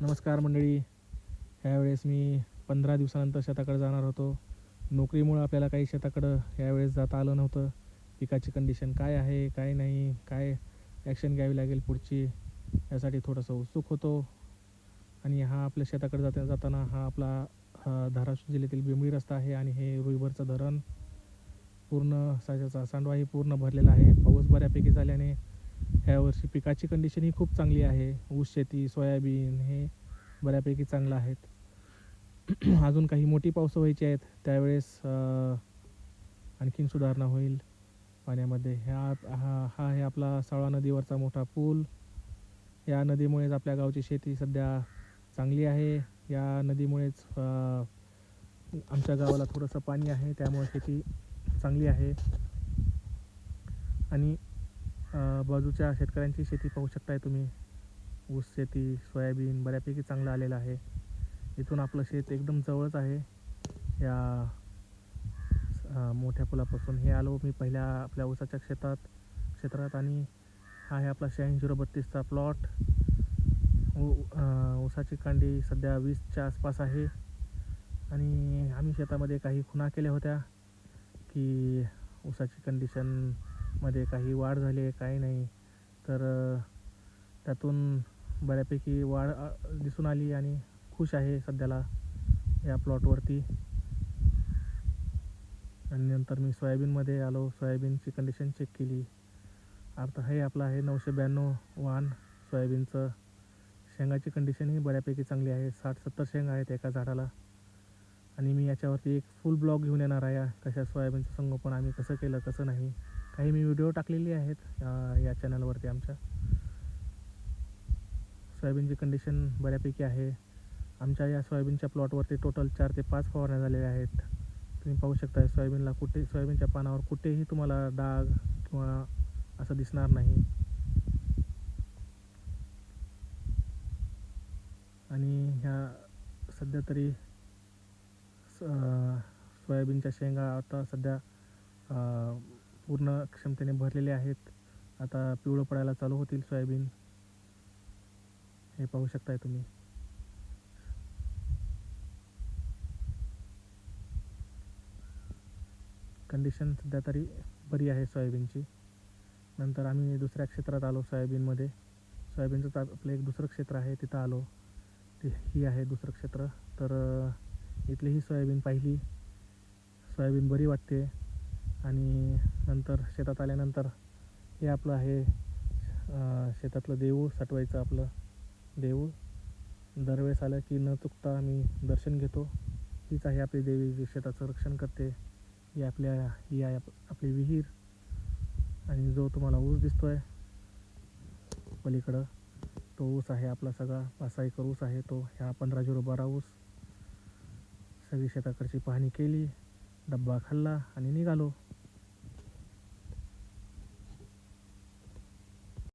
नमस्कार मंडळी. ह्यावेळेस मी पंधरा दिवसानंतर शेताकडे जाणार होतो. नोकरीमुळं आपल्याला काही शेताकडं यावेळेस जाता आलं नव्हतं. पिकाची कंडिशन काय आहे काय नाही काय ॲक्शन घ्यावी लागेल पुढची यासाठी थोडंसं उत्सुक होतो. आणि हा आपल्या शेताकडे जाता जाताना हा आपला हा धाराशिव जिल्ह्यातील बिंबळी रस्ता आहे आणि हे रुईभरचं धरण पूर्ण साच्याचा सांडवाही पूर्ण भरलेला आहे. पाऊस बऱ्यापैकी झाल्याने ह्या वर्षी पिकाची कंडिशन ही खूप चांगली आहे. ऊस शेती सोयाबीन हे बऱ्यापैकी चांगलं आहेत. अजून काही मोठी पावसं व्हायची आहेत त्यावेळेस आणखीन सुधारणा होईल पाण्यामध्ये. ह्या हा हा आहे आपला सावळा नदीवरचा मोठा पूल. या नदीमुळेच आपल्या गावची शेती सध्या चांगली आहे. या नदीमुळेच आमच्या गावाला थोडंसं पाणी आहे त्यामुळे शेती चांगली आहे. आणि बाजूच्या शेतकऱ्यांची शेती पाहू शकताय तुम्ही. ऊस शेती सोयाबीन बऱ्यापैकी चांगलं आलेलं आहे. इथून आपलं शेत एकदम जवळच आहे. या मोठ्या पुलापासून हे आलो मी पहिल्या आपल्या ऊसाच्या शेतात क्षेत्रात आणि हा आहे आपला शहाऐंशी झिरो बत्तीसचा प्लॉट. ऊ ऊसाची कांडी सध्या वीसच्या आसपास आहे. आणि आम्ही शेतामध्ये काही खुणा केल्या होत्या की ऊसाची कंडिशन मध्ये काही वाढ झाली आहे काही नाही. तर त्यातून बऱ्यापैकी वाढ दिसून आली आणि खुश आहे सध्याला या प्लॉटवरती आणि नंतर मी सोयाबीनमध्ये आलो सोयाबीनची कंडिशन चेक केली. आता हे आपलं आहे नऊशे ब्याण्णव वाण सोयाबीनचं. शेंगाची कंडिशनही बऱ्यापैकी चांगली आहे साठ सत्तर शेंगा आहेत एका झाडाला. आणि मी याच्यावरती एक फुल ब्लॉग घेऊन येणार आहे कशा सोयाबीनचं संगोपन आम्ही कसं केलं कसं नाही. काही मी व्हिडिओ टाकलेली आहेत या चॅनलवरती आमच्या. सोयाबीनची कंडिशन बऱ्यापैकी आहे. आमच्या या सोयाबीनच्या प्लॉटवरती टोटल चार ते पाच फवारण्या झालेल्या आहेत. तुम्ही पाहू शकता सोयाबीनला कुठे सोयाबीनच्या पानावर कुठेही तुम्हाला डाग किंवा असं दिसणार नाही. आणि ह्या सध्या तरी स- सोयाबीनच्या शेंगा आता सध्या पूर्ण क्षमतेने भरलेले आहेत. आता पिवळं पडायला चालू होतील सोयाबीन. हे पाहू शकताय तुम्ही. कंडिशन सध्या तरी बरी आहे सोयाबीनची. नंतर आम्ही दुसऱ्या क्षेत्रात आलो सोयाबीनमध्ये. सोयाबीनचं ता- आपलं एक दुसरं क्षेत्र आहे तिथं आलो. ते ही आहे दुसरं क्षेत्र. तर इथलीही सोयाबीन पाहिली. सोयाबीन बरी वाटते. आणि नंतर शेतात आल्यानंतर हे आपलं आहे शेतातलं देऊळ साठवायचं आपलं देऊळ. दरवेळेस आलं की न चुकता मी दर्शन घेतो. हीच आहे आपली देवी जी शेताचं रक्षण करते. ही आपल्या ही आहे आप- आपली विहीर. आणि जो तुम्हाला ऊस दिसतो आहे पलीकडं तो ऊस आहे आपला सगळा. पाच एकर ऊस आहे तो. ह्या पंधरा झिरो बारा ऊस. सगळी शेताकडची पाहणी केली. डब्बा खाल्ला आणि निघालो.